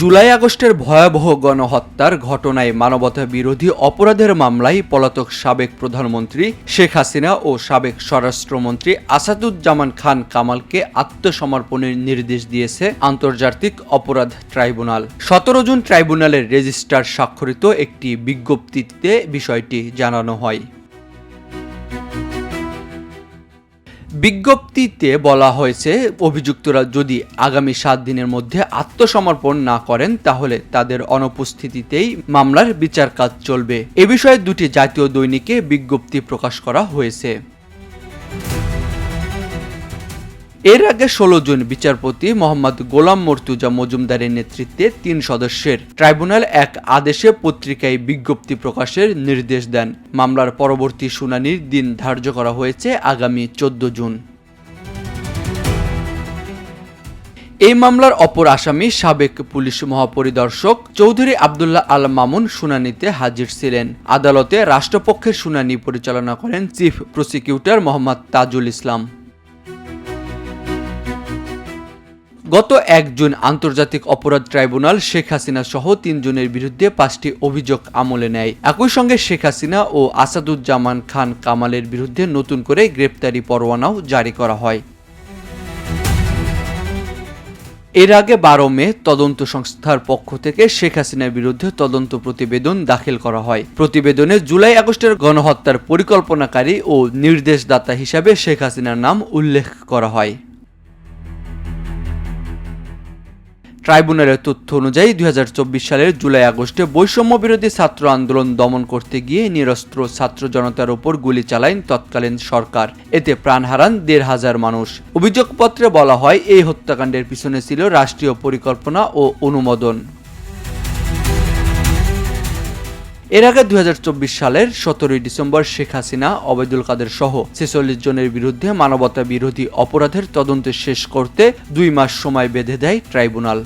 জুলাই আগস্টের ভয়াবহ গণহত্যার ঘটনায় মানবতা বিরোধী অপরাধের মামলায় পলাতক সাবেক প্রধানমন্ত্রী শেখ হাসিনা ও সাবেক স্বরাষ্ট্রমন্ত্রী আসাদুজ্জামান খান কামালকে আত্মসমর্পণের নির্দেশ দিয়েছে আন্তর্জাতিক অপরাধ ট্রাইব্যুনাল। সতেরো জুন ট্রাইব্যুনালের রেজিস্ট্রার স্বাক্ষরিত একটি বিজ্ঞপ্তিতে বিষয়টি জানানো হয়। বিজ্ঞপ্তিতে বলা হয়েছে, অভিযুক্তরা যদি আগামী সাত দিনের মধ্যে আত্মসমর্পণ না করেন, তাহলে তাদের অনুপস্থিতিতেই মামলার বিচার কাজ চলবে। এ বিষয়ে দুটি জাতীয় দৈনিকে বিজ্ঞপ্তি প্রকাশ করা হয়েছে। এর আগে ষোলো জন বিচারপতি মোহাম্মদ গোলাম মর্তুজা মজুমদারের নেতৃত্বে তিন সদস্যের ট্রাইব্যুনাল এক আদেশে পত্রিকায় বিজ্ঞপ্তি প্রকাশের নির্দেশ দেন। মামলার পরবর্তী শুনানির দিন ধার্য করা হয়েছে আগামী চোদ্দ জুন। এই মামলার অপর আসামি সাবেক পুলিশ মহাপরিদর্শক চৌধুরী আবদুল্লাহ আল মামুন শুনানিতে হাজির ছিলেন। আদালতে রাষ্ট্রপক্ষের শুনানি পরিচালনা করেন চিফ প্রসিকিউটর মোহাম্মদ তাজুল ইসলাম। গত এক জুন আন্তর্জাতিক অপরাধ ট্রাইব্যুনাল শেখ হাসিনা সহ তিনজনের বিরুদ্ধে পাঁচটি অভিযোগ আমলে নেয়। একই সঙ্গে শেখ হাসিনা ও আসাদুজ্জামান খান কামালের বিরুদ্ধে নতুন করে গ্রেপ্তারি পরোয়ানাও জারি করা হয়। এর আগে বারো মে তদন্ত সংস্থার পক্ষ থেকে শেখ হাসিনার বিরুদ্ধে তদন্ত প্রতিবেদন দাখিল করা হয়। প্রতিবেদনে জুলাই আগস্টের গণহত্যার পরিকল্পনাকারী ও নির্দেশদাতা হিসাবে শেখ হাসিনার নাম উল্লেখ করা হয়। ট্রাইব্যুনালের তথ্য অনুযায়ী দুই হাজার চব্বিশ সালের জুলাই আগস্টে বৈষম্য বিরোধী ছাত্র আন্দোলন দমন করতে গিয়ে নিরস্ত্র ছাত্র জনতার উপর গুলি চালায় তৎকালীন সরকার। এতে প্রাণ হারান দেড় হাজার মানুষ। অভিযোগপত্রে বলা হয়, এই হত্যাকাণ্ডের পিছনে ছিল রাষ্ট্রীয় পরিকল্পনা ও অনুমোদন। এর আগে দু হাজার চব্বিশ সালের সতেরোই ডিসেম্বর শেখ হাসিনা, অবেদুল কাদের সহ ছেচল্লিশ জনের বিরুদ্ধে মানবতা বিরোধী অপরাধের তদন্ত শেষ করতে দুই মাস সময় বেঁধে দেয় ট্রাইব্যুনাল।